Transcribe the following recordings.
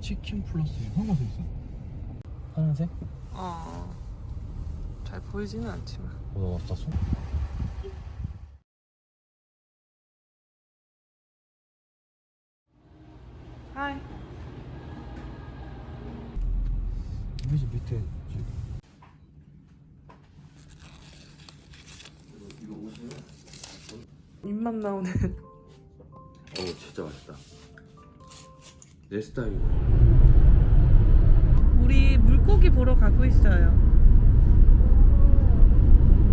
치킨 플러스 황금색 있어? 파란색? 어. 잘 보이지는 않지만. 어, 나 소... 하이. 우리 집 밑에 집. 입맛 나오는. 어우 진짜 맛있다 내 스타일 우리 물고기 보러 가고 있어요.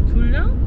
졸려?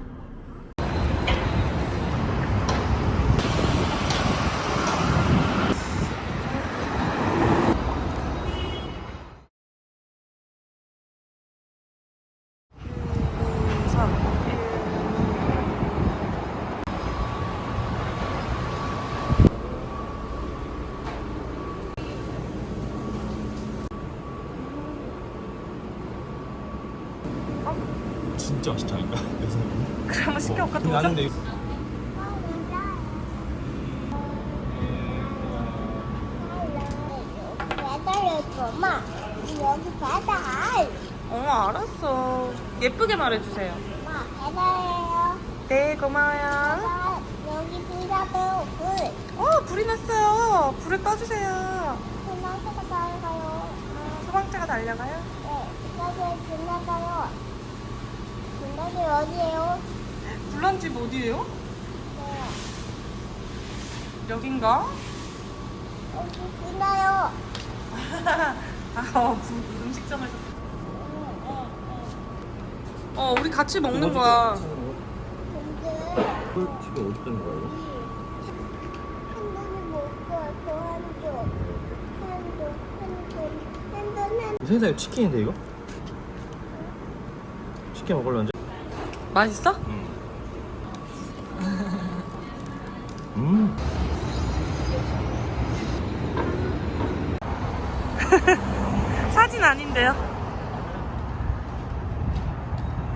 진짜? 내 생각에 그래 한번 시켜볼까 근데 도전? 나는 내 엄마 여기 어 알았어. 예쁘게 말해주세요. 엄마 배달해요 네 고마워요. 여기 불가도 불어 불이 났어요. 불을 꺼주세요. 소방차가 달아가요 음, 소방차가 달려가요. 네 여기 지나가요 분당이 어디에요? 불난 집 어디예요? 네 여긴가? 여기 지나요 아, 어, 부- 음식점에서. 어, 우리 같이 먹는 거야. 근데 어디 있는 거예요? 한 돈이 먹고 또한쪽한돈한돈한돈 한돈 세상에 치킨인데 이거? 치킨 언제? 맛있어? 음 사진 아닌데요?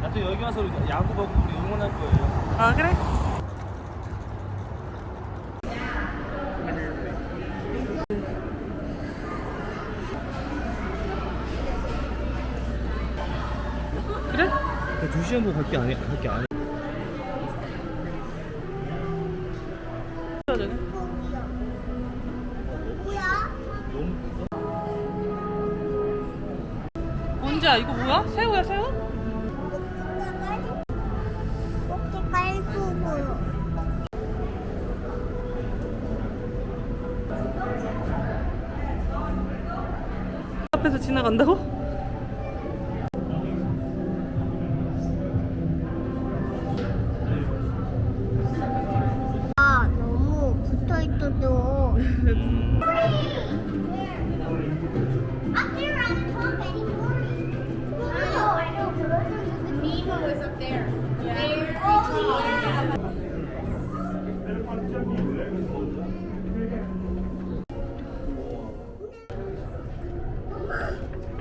나도 여기 와서 우리 야구 보고 우리 응원할 거예요 아? 그래? 2시간 뭐 갈게 안 해, 갈게 크다 뭔지야? 이거 뭐야? 새우야, 새우? 앞에서 지나간다고?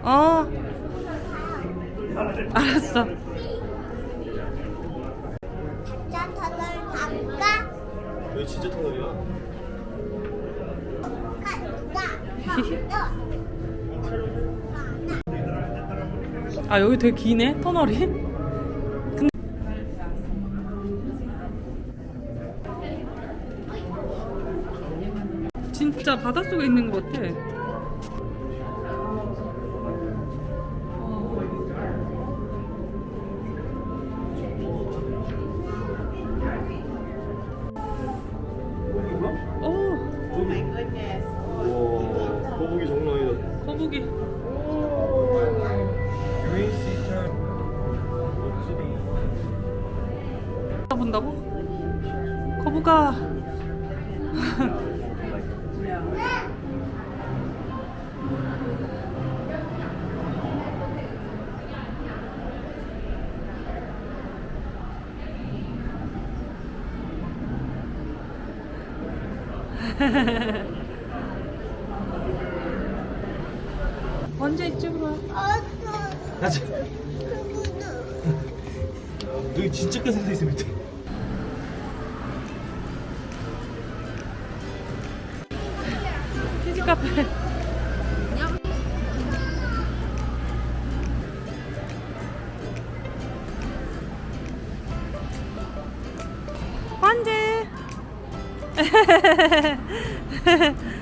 어. 알았어. 자, 터널 갈까? 여기 진짜 터널이야 갈까? 아, 여기 되게 기네, 터널이. 근데. 진짜 바닷속에 있는 것 같아. 오, 와 거북이 장난 아니다 거북이. 유인 시터 멋지다 본다고? 거북아. 먼저 이쪽으로 와. 가자. 너 진짜 큰 사람 있어 밑에. 키즈 카페. 환재.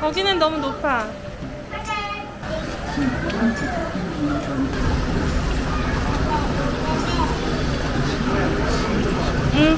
거기는 너무 높아.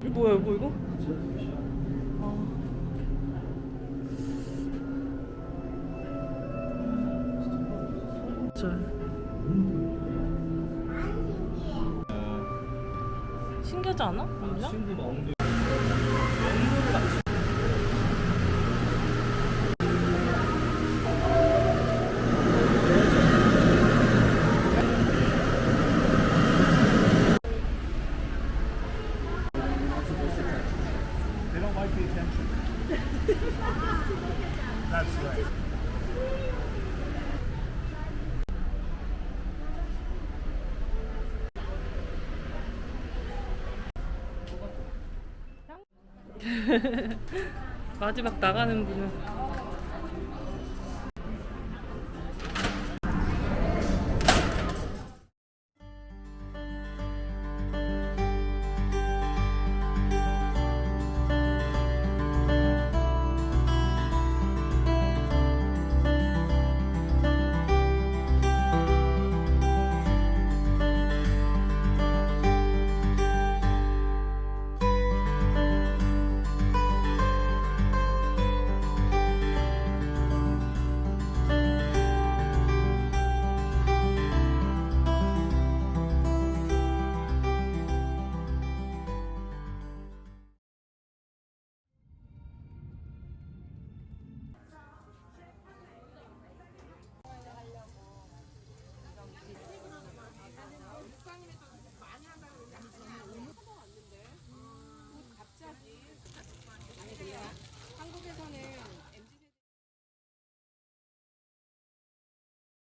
이거 뭐야, 이거 이거? 아. 저. 신기하지 않아? 뭔가? 친구 막 엉덩이. Like the attention. That's right. 마지막 나가는 분은